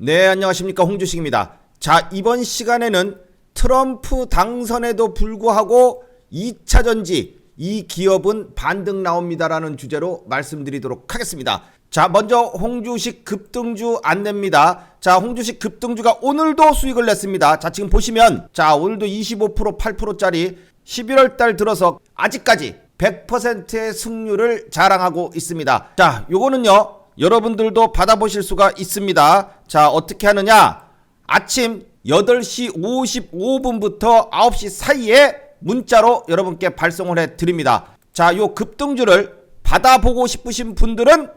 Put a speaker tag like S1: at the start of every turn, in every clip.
S1: 네, 안녕하십니까. 홍주식입니다. 자, 이번 시간에는 트럼프 당선에도 불구하고 2차 전지, 이 기업은 반등 나옵니다라는 주제로 말씀드리도록 하겠습니다. 자, 먼저 홍주식 급등주 안내입니다. 자, 홍주식 급등주가 오늘도 수익을 냈습니다. 자, 지금 보시면, 자, 오늘도 25% 8%짜리 11월 달 들어서 아직까지 100%의 승률을 자랑하고 있습니다. 자, 요거는요, 여러분들도 받아보실 수가 있습니다. 자, 어떻게 하느냐? 아침 8시 55분부터 9시 사이에 문자로 여러분께 발송을 해 드립니다. 자, 요 급등주를 받아보고 싶으신 분들은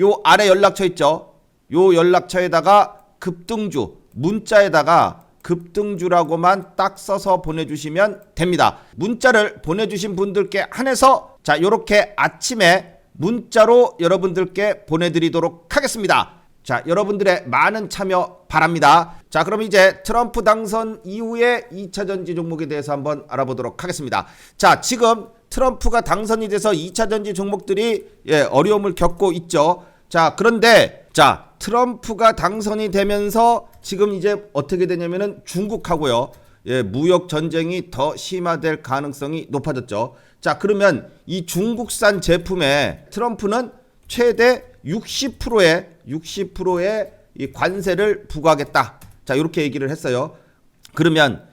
S1: 요 아래 연락처 있죠? 요 연락처에다가 급등주 문자에다가 급등주라고만 딱 써서 보내주시면 됩니다. 문자를 보내주신 분들께 한해서 자 요렇게 아침에 문자로 여러분들께 보내드리도록 하겠습니다. 자 여러분들의 많은 참여 바랍니다. 자 그럼 이제 트럼프 당선 이후에 2차 전지 종목에 대해서 한번 알아보도록 하겠습니다. 자 지금 트럼프가 당선이 돼서 2차 전지 종목들이 예, 어려움을 겪고 있죠. 자 그런데 자 트럼프가 당선이 되면서 지금 이제 어떻게 되냐면은 중국하고요. 예, 무역 전쟁이 더 심화될 가능성이 높아졌죠. 자, 그러면 이 중국산 제품에 트럼프는 최대 60%의 60%의 이 관세를 부과하겠다. 자, 이렇게 얘기를 했어요. 그러면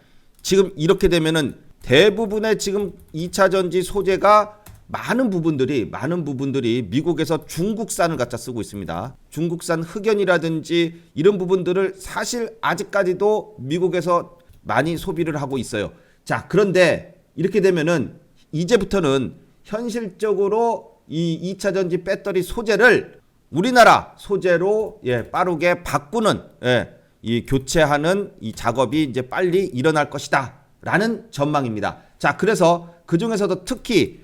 S1: 지금 이렇게 되면은 대부분의 지금 2차 전지 소재가 많은 부분들이 많은 부분들이 미국에서 중국산을 갖다 쓰고 있습니다. 중국산 흑연이라든지 이런 부분들을 사실 아직까지도 미국에서 많이 소비를 하고 있어요. 자, 그런데 이렇게 되면은 이제부터는 현실적으로 이 2차 전지 배터리 소재를 우리나라 소재로 예, 빠르게 바꾸는 예, 이 교체하는 이 작업이 이제 빨리 일어날 것이다라는 전망입니다. 자, 그래서 그 중에서도 특히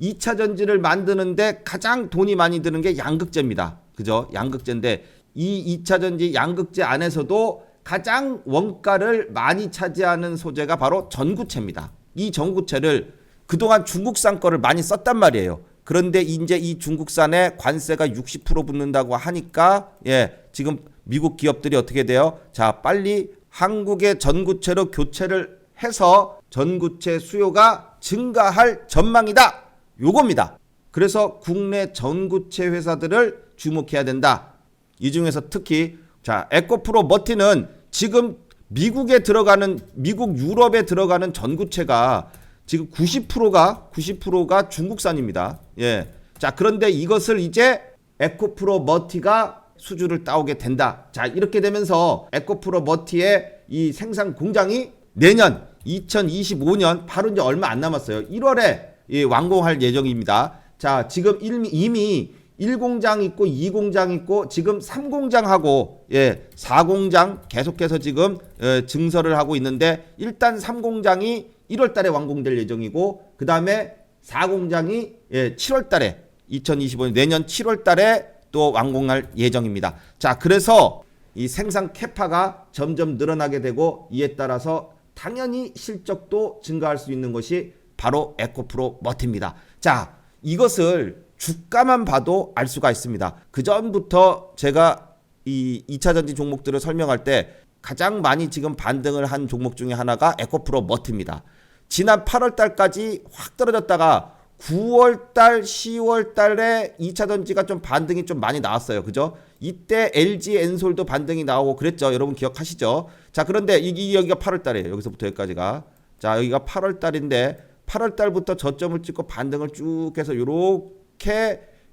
S1: 2차 전지를 만드는데 가장 돈이 많이 드는 게 양극재입니다. 그죠? 양극재인데 이 2차 전지 양극재 안에서도 가장 원가를 많이 차지하는 소재가 바로 전구체입니다. 이 전구체를 그동안 중국산 거를 많이 썼단 말이에요. 그런데 이제 이 중국산에 관세가 60% 붙는다고 하니까 예, 지금 미국 기업들이 어떻게 돼요? 자, 빨리 한국의 전구체로 교체를 해서 전구체 수요가 증가할 전망이다. 요겁니다. 그래서 국내 전구체 회사들을 주목해야 된다. 이 중에서 특히 자 에코프로 머티는 지금 미국에 들어가는 미국 유럽에 들어가는 전구체가 지금 90%가 90%가 중국산입니다. 예. 자 그런데 이것을 이제 에코프로 머티가 수주를 따오게 된다. 자 이렇게 되면서 에코프로 머티의 이 생산 공장이 내년 2025년 바로 이제 얼마 안 남았어요. 1월에 예, 완공할 예정입니다. 자, 지금 이미, 1공장 있고 2공장 있고 지금 3공장 하고 예, 4공장 계속해서 지금 예, 증설을 하고 있는데 일단 3공장이 1월 달에 완공될 예정이고 그다음에 4공장이 예, 7월 달에 2025년 내년 7월 달에 또 완공할 예정입니다. 자, 그래서 이 생산 캐파가 점점 늘어나게 되고 이에 따라서 당연히 실적도 증가할 수 있는 것이 바로 에코프로 머티입니다. 자, 이것을 주가만 봐도 알 수가 있습니다. 그 전부터 제가 이 2차 전지 종목들을 설명할 때 가장 많이 지금 반등을 한 종목 중에 하나가 에코프로 머티입니다. 지난 8월 달까지 확 떨어졌다가 9월 달, 10월 달에 2차 전지가 좀 반등이 좀 많이 나왔어요. 그죠? 이때 LG 엔솔도 반등이 나오고 그랬죠. 여러분 기억하시죠? 자, 그런데 이게 여기가 8월 달이에요. 여기서부터 여기까지가. 자, 여기가 8월 달인데 8월 달부터 저점을 찍고 반등을 쭉 해서 요렇게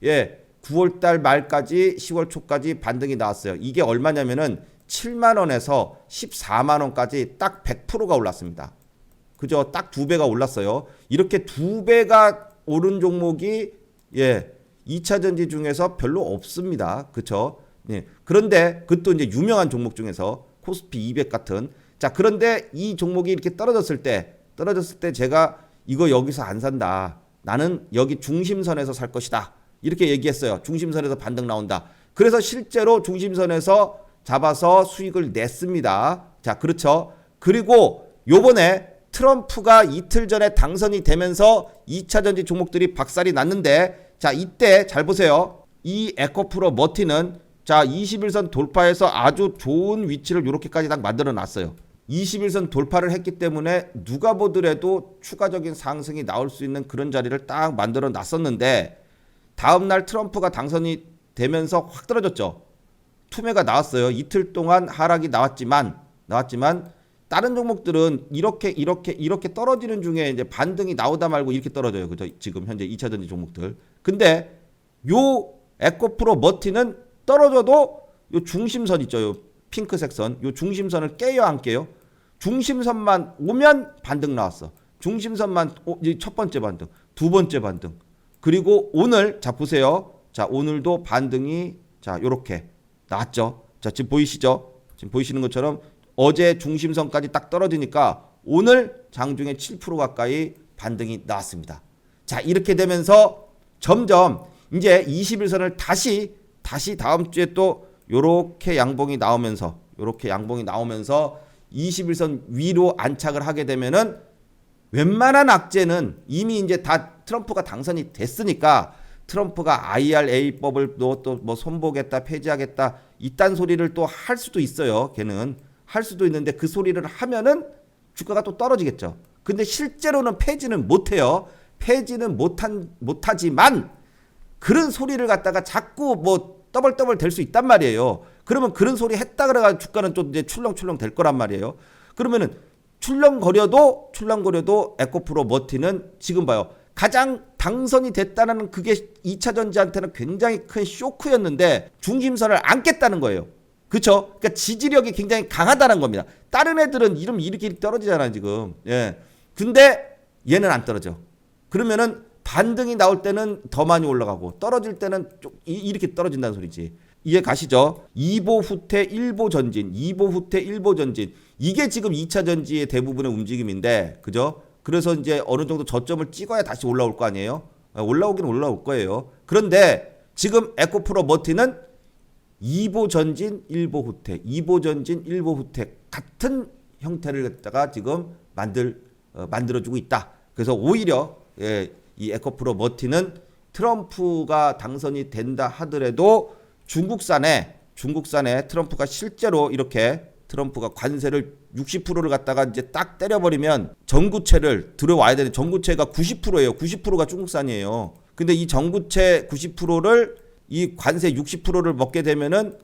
S1: 예, 9월 달 말까지 10월 초까지 반등이 나왔어요. 이게 얼마냐면은 7만 원에서 14만 원까지 딱 100%가 올랐습니다. 그죠? 딱 두 배가 올랐어요. 이렇게 두 배가 오른 종목이 예, 2차 전지 중에서 별로 없습니다. 그렇죠? 예. 그런데 그것도 이제 유명한 종목 중에서 코스피 200 같은 자, 그런데 이 종목이 이렇게 떨어졌을 때 떨어졌을 때 제가 이거 여기서 안 산다. 나는 여기 중심선에서 살 것이다. 이렇게 얘기했어요. 중심선에서 반등 나온다. 그래서 실제로 중심선에서 잡아서 수익을 냈습니다. 자, 그렇죠. 그리고 요번에 트럼프가 이틀 전에 당선이 되면서 2차 전지 종목들이 박살이 났는데 자, 이때 잘 보세요. 이 에코프로 머티는 자, 21선 돌파해서 아주 좋은 위치를 이렇게까지 딱 만들어 놨어요. 21선 돌파를 했기 때문에 누가 보더라도 추가적인 상승이 나올 수 있는 그런 자리를 딱 만들어 놨었는데 다음 날 트럼프가 당선이 되면서 확 떨어졌죠. 투매가 나왔어요. 이틀 동안 하락이 나왔지만 나왔지만 다른 종목들은 이렇게 이렇게 이렇게 떨어지는 중에 이제 반등이 나오다 말고 이렇게 떨어져요. 그죠? 지금 현재 2차 전지 종목들. 근데 요 에코프로 머티는 떨어져도 요 중심선 있죠. 요 핑크색 선. 요 중심선을 깨요 안 깨요? 중심선만 오면 반등 나왔어. 중심선만 오, 이첫 번째 반등, 두 번째 반등. 그리고 오늘 자 보세요. 자 오늘도 반등이 자 요렇게 나왔죠. 자 지금 보이시죠? 지금 보이시는 것처럼 어제 중심선까지 딱 떨어지니까 오늘 장중에 7% 가까이 반등이 나왔습니다. 자 이렇게 되면서 점점 이제 21선을 다시 다시 다음 주에 또 요렇게 양봉이 나오면서 요렇게 양봉이 나오면서 21선 위로 안착을 하게 되면은 웬만한 악재는 이미 이제 다 트럼프가 당선이 됐으니까 트럼프가 IRA법을 또뭐 손보겠다 폐지하겠다 이딴 소리를 또 할 수도 있어요. 걔는 할 수도 있는데 그 소리를 하면은 주가가 또 떨어지겠죠. 근데 실제로는 폐지는 못 해요. 폐지는 못한 못하지만 그런 소리를 갖다가 자꾸 뭐 떠벌떠벌 될 수 있단 말이에요. 그러면 그런 소리 했다 그래가 주가는 좀 이제 출렁출렁 될 거란 말이에요. 그러면은 출렁거려도 출렁거려도 에코프로 머티는 지금 봐요. 가장 당선이 됐다는 그게 2차 전지한테는 굉장히 큰 쇼크였는데 중심선을 안 깼다는 거예요. 그렇죠? 그러니까 지지력이 굉장히 강하다는 겁니다. 다른 애들은 이름 이렇게 떨어지잖아요, 지금. 예. 근데 얘는 안 떨어져. 그러면은 반등이 나올 때는 더 많이 올라가고 떨어질 때는 이렇게 떨어진다는 소리지. 이해 가시죠? 2보 후퇴 1보 전진, 2보 후퇴 1보 전진. 이게 지금 2차 전지의 대부분의 움직임인데, 그죠? 그래서 이제 어느 정도 저점을 찍어야 다시 올라올 거 아니에요? 아, 올라오긴 올라올 거예요. 그런데 지금 에코프로 머티는 2보 전진, 1보 후퇴, 2보 전진, 1보 후퇴 같은 형태를 갖다가 지금 만들 어, 만들어주고 있다. 그래서 오히려 예, 이 에코프로 머티는 트럼프가 당선이 된다 하더라도 중국산에 중국산에 트럼프가 실제로 이렇게 트럼프가 관세를 60%를 갖다가 이제 딱 때려버리면 전구체를 들어와야 되는 전구체가 90%예요. 90%가 중국산이에요. 근데 이 전구체 90%를 이 관세 60%를 먹게 되면은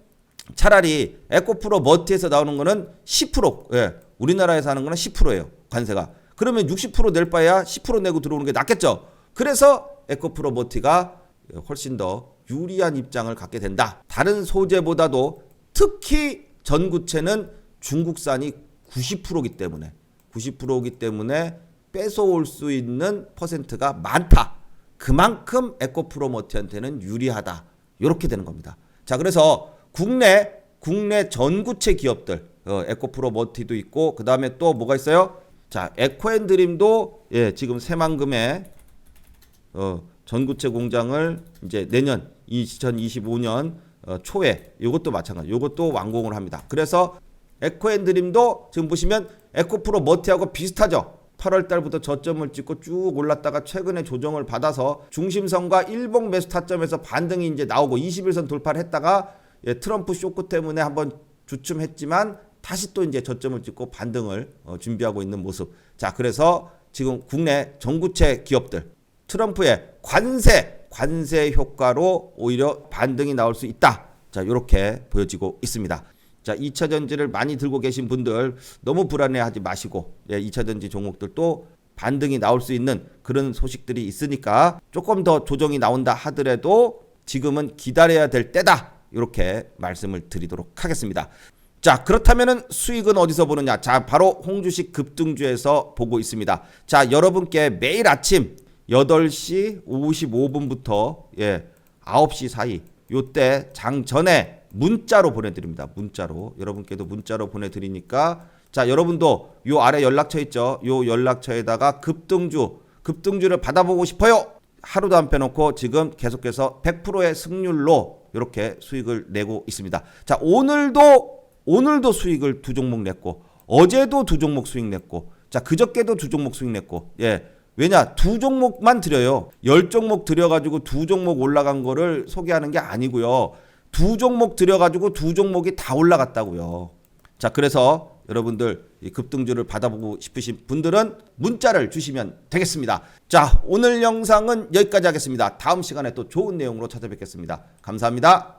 S1: 차라리 에코프로 머티에서 나오는 거는 10% 예. 우리나라에서 하는 거는 10%예요. 관세가. 그러면 60%낼 바야 10% 내고 들어오는 게 낫겠죠. 그래서 에코프로 머티가 훨씬 더 유리한 입장을 갖게 된다. 다른 소재보다도 특히 전구체는 중국산이 90%이기 때문에 90%이기 때문에 뺏어올 수 있는 퍼센트가 많다. 그만큼 에코프로머티한테는 유리하다. 이렇게 되는 겁니다. 자, 그래서 국내 국내 전구체 기업들 어, 에코프로머티도 있고 그 다음에 또 뭐가 있어요? 자, 에코앤드림도 예, 지금 새만금에 어, 전구체 공장을 이제 내년 2025년 어, 초에 이것도 마찬가지. 이것도 완공을 합니다. 그래서 에코앤드림도 지금 보시면 에코프로 머티하고 비슷하죠. 8월 달부터 저점을 찍고 쭉 올랐다가 최근에 조정을 받아서 중심선과 일봉 매수 타점에서 반등이 이제 나오고 21선 돌파를 했다가 예, 트럼프 쇼크 때문에 한번 주춤했지만 다시 또 이제 저점을 찍고 반등을 어, 준비하고 있는 모습. 자, 그래서 지금 국내 전구체 기업들 트럼프의 관세 관세 효과로 오히려 반등이 나올 수 있다. 자, 이렇게 보여지고 있습니다. 자, 2차 전지를 많이 들고 계신 분들 너무 불안해하지 마시고 예, 2차 전지 종목들도 반등이 나올 수 있는 그런 소식들이 있으니까 조금 더 조정이 나온다 하더라도 지금은 기다려야 될 때다. 이렇게 말씀을 드리도록 하겠습니다. 자, 그렇다면은 수익은 어디서 보느냐? 자, 바로 홍주식 급등주에서 보고 있습니다. 자, 여러분께 매일 아침 8시 55분부터 예, 9시 사이 요때 장 전에 문자로 보내드립니다. 문자로 여러분께도 문자로 보내드리니까 자 여러분도 요 아래 연락처 있죠. 요 연락처에다가 급등주 급등주를 받아보고 싶어요. 하루도 안 빼놓고 지금 계속해서 100%의 승률로 이렇게 수익을 내고 있습니다. 자 오늘도 오늘도 수익을 두 종목 냈고 어제도 두 종목 수익 냈고 자 그저께도 두 종목 수익 냈고 예 왜냐 두 종목만 드려요 열 종목 드려가지고 두 종목 올라간 거를 소개하는 게 아니고요 두 종목 들여가지고 두 종목이 다 올라갔다고요. 자, 그래서 여러분들 이 급등주를 받아보고 싶으신 분들은 문자를 주시면 되겠습니다. 자, 오늘 영상은 여기까지 하겠습니다. 다음 시간에 또 좋은 내용으로 찾아뵙겠습니다. 감사합니다.